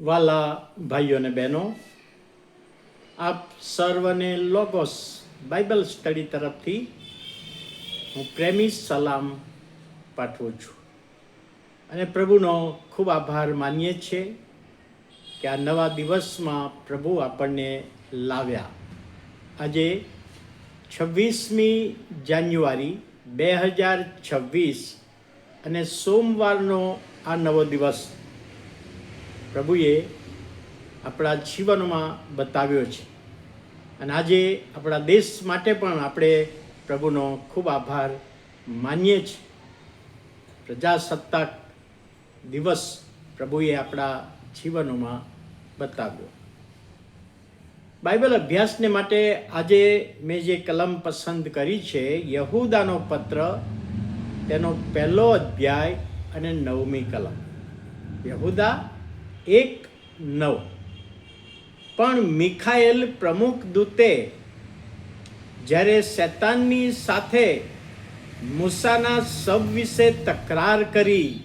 વાલા ભાઈઓ અને બહેનો, આપ સર્વને લોગોસ બાઇબલ સ્ટડી તરફથી હું પ્રેમી સલામ પાઠવું છું. અને પ્રભુનો ખૂબ આભાર માનીએ છીએ કે આ નવા દિવસમાં પ્રભુ આપણને લાવ્યા. આજે છવ્વીસમી જાન્યુઆરી બે હજાર છવ્વીસ અને સોમવારનો આ નવો દિવસ પ્રભુએ આપણા જીવનમાં બતાવ્યો છે. અને આજે આપણા દેશ માટે પણ આપણે પ્રભુનો ખૂબ આભાર માનીએ છીએ. પ્રજાસત્તાક દિવસ પ્રભુએ આપણા જીવનોમાં બતાવ્યો. બાઇબલ અભ્યાસને માટે આજે મેં જે કલમ પસંદ કરી છે, યહૂદાનો પત્ર, તેનો પહેલો અધ્યાય અને નવમી કલમ. યહૂદા એક નવ. પણ મિખાયેલ પ્રમુખ દૂતે જ્યારે શૈતાનની સાથે મૂસાના સબ વિશે તકરાર કરી,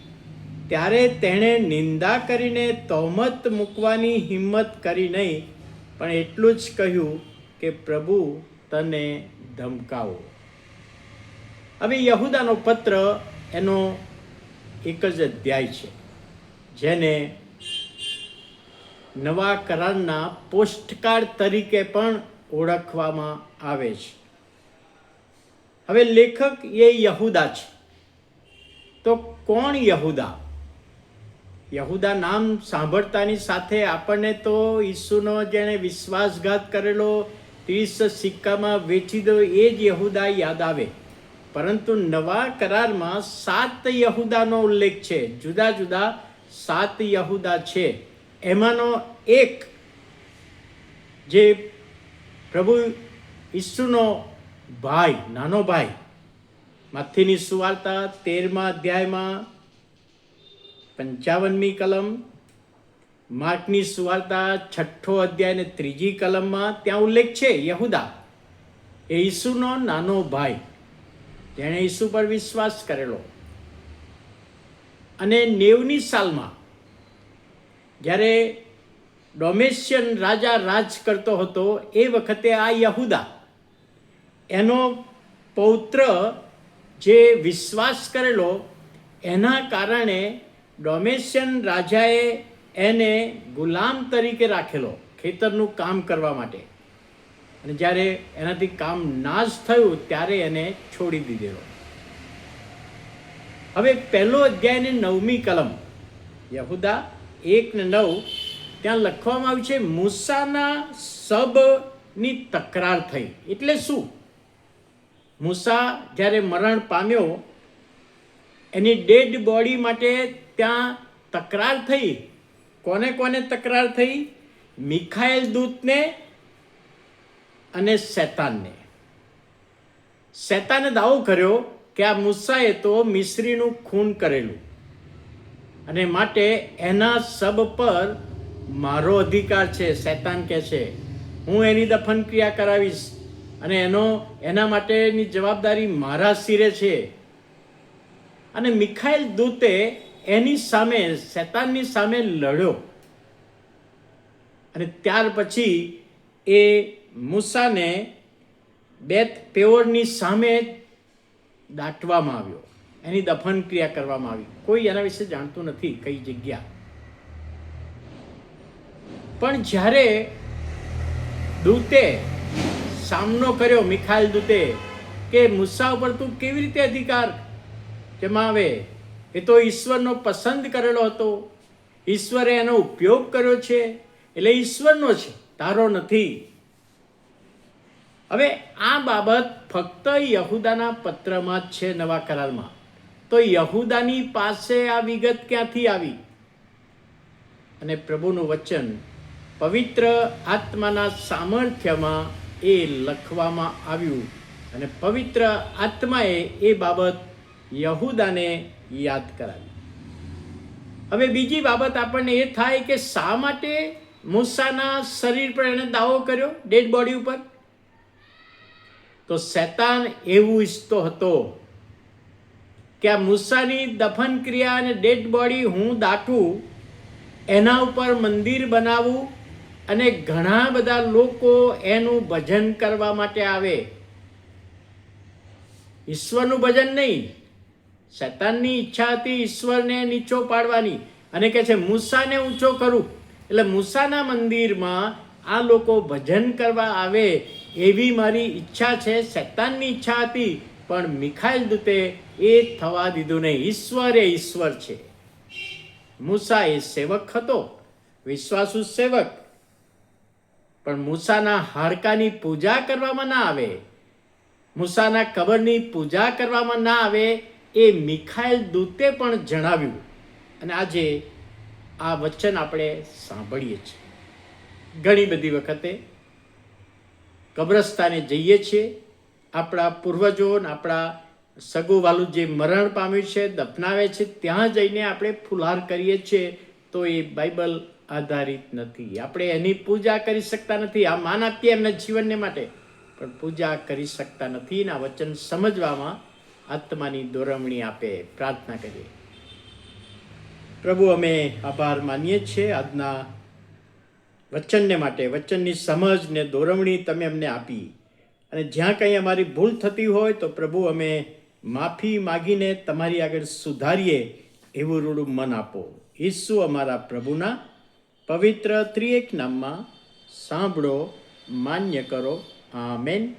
ત્યારે તેણે નિંદા કરીને તહોમત મૂકવાની હિંમત કરી નહીં, પણ એટલું જ કહ્યું કે, પ્રભુ, તને ધમકાવો. હવે યહૂદાનો પત્ર એનો એક જ અધ્યાય છે, જેને નવા કરારના પોસ્ટકાર્ડ તરીકે પણ ઓળખવામાં આવે છે. હવે લેખક એ યહૂદા છે. તો કોણ યહૂદા? યહુદા નામ સાંભળતાની સાથે આપણને તો ઈસુનો જેણે વિશ્વાસઘાત કરેલો ત્રીસ સિક્કામાં વેચી દો એ જ યહૂદા યાદ આવે. પરંતુ નવા કરારમાં સાત યહૂદાનો ઉલ્લેખ છે. જુદા જુદા સાત યહૂદા છે. એમાંનો એક જે પ્રભુ ઈસુનો ભાઈ, નાનો ભાઈ, માથીની સુવાર્તા તેરમા અધ્યાયમાં પંચાવનમી કલમ, માર્કની સુવાર્તા છઠ્ઠો અધ્યાય અને ત્રીજી કલમમાં ત્યાં ઉલ્લેખ છે, યહુદા. એ ઈસુનો નાનો ભાઈ. જેણે ઈસુ પર વિશ્વાસ કરેલો. અને નેવની સાલમાં જ્યારે ડોમેશિયન રાજા રાજ કરતો હતો, એ વખતે આ યહુદા એનો પૌત્ર જે વિશ્વાસ કરેલો, એના કારણે ડોમેશિયન રાજાએ એને ગુલામ તરીકે રાખેલો ખેતરનું કામ કરવા માટે. અને જ્યારે એનાથી કામ નાશ થયું, ત્યારે એને છોડી દીધેલો. હવે પહેલો અધ્યાય ને નવમી કલમ, યહુદા એક ને નવ, ત્યાં લખવામાં આવ્યું છે, મૂસાના સબની તકરાર થઈ. એટલે શું? મૂસા જ્યારે મરણ પામ્યો, એની ડેડ બોડી માટે ત્યાં તકરાર થઈ. કોને કોને તકરાર થઈ? મિખાએલ દૂતને અને શેતાનને. શેતાને દાવો કર્યો કે આ મૂસાએ તો મિશ્રીનું ખૂન કરેલું. અને માટે એના સબ પર મારો અધિકાર છે, શૈતાન કહે છે. હું એની દફન ક્રિયા કરાવીશ અને એનો, એના માટેની જવાબદારી મારા શિરે છે. અને મિખાઈલ દૂતે એની સામે, શૈતાનની સામે લડ્યો. અને ત્યાર પછી એ મૂસાને બેત પેઓરની સામે દાટવામાં આવ્યો. એની દફન ક્રિયા કરવામાં આવી. કોઈ એના વિશે જાણતું નથી કઈ જગ્યા. પણ જ્યારે દૂતે સામનો કર્યો મિખાઇલ દૂતે કે મુસા ઉપર તું કેવી રીતે અધિકાર જમાવે, એ તો ઈશ્વરનો પસંદ કરેલો હતો. ઈશ્વરે એનો ઉપયોગ કર્યો છે, એટલે ઈશ્વરનો છે, તારો નથી. હવે આ બાબત ફક્ત યહુદાના પત્રમાં જ છે નવા કરારમાં. તો યહુદાની પાસે આ વિગત ક્યાંથી આવી? અને પ્રભુનું વચન, પવિત્ર આત્માના સામર્થ્યમાં એ લખવામાં આવ્યું અને પવિત્ર આત્માએ એ બાબત યહુદાને યાદ કરાવી. હવે બીજી બાબત આપણને એ થાય કે શા માટે મૂસાના શરીર પર એણે દાવો કર્યો ડેડ બોડી ઉપર? તો શેતાન એવું ઈચ્છતો હતો કે આ મૂસાની દફન ક્રિયા અને ડેડ બોડી હું દાટું, એના ઉપર મંદિર બનાવવું અને ઘણા બધા લોકો એનું ભજન કરવા માટે આવે. ઈશ્વરનું ભજન નહીં. શૈતાનની ઈચ્છા હતી ઈશ્વરને નીચો પાડવાની અને કહે છે, મૂસાને ઊંચો કરું. એટલે મૂસાના મંદિરમાં આ લોકો ભજન કરવા આવે એવી મારી ઈચ્છા છે. શૈતાનની ઈચ્છા હતી પણ મિખાઈલ દૂતે એ થવા દીધું નહીં. ઈશ્વર એ ઈશ્વર છે. મૂસા એ સેવક હતો. વિશ્વાસુ સેવક. પણ મૂસાના હાડકાની પૂજા કરવામાં ના આવે. મૂસાના કબરની પૂજા કરવામાં ના આવે એ મિખાઈલ દૂતે પણ જણાવ્યું. અને આજે આ વચન આપણે સાંભળીએ છીએ. ઘણી બધી વખતે કબ્રસ્તાને જઈએ છીએ. આપણા પૂર્વજો ને આપણા સગુવાલું જે મરણ પામ્યું છે, દફનાવે છે, ત્યાં જઈને આપણે ફુલહાર કરીએ છીએ, તો એ બાઇબલ આધારિત નથી. આપણે એની પૂજા કરી શકતા નથી. આ માન આપીએ એમના જીવનને માટે. પણ પૂજા કરી શકતા નથી ને આ વચન સમજવામાં આત્માની દોરવણી આપે. પ્રાર્થના કરીએ. પ્રભુ, અમે આભાર માનીએ છીએ આજના વચનને માટે. વચનની સમજ ને દોરવણી તમે અમને આપી. અને જ્યાં કંઈ અમારી ભૂલ થતી હોય તો પ્રભુ અમે માફી માગીને તમારી આગળ સુધારીએ એવું રૂડું મન આપો. ઈસુ અમારા પ્રભુના પવિત્ર ત્રિએક નામમાં સાંભળો, માન્ય કરો. આમેન.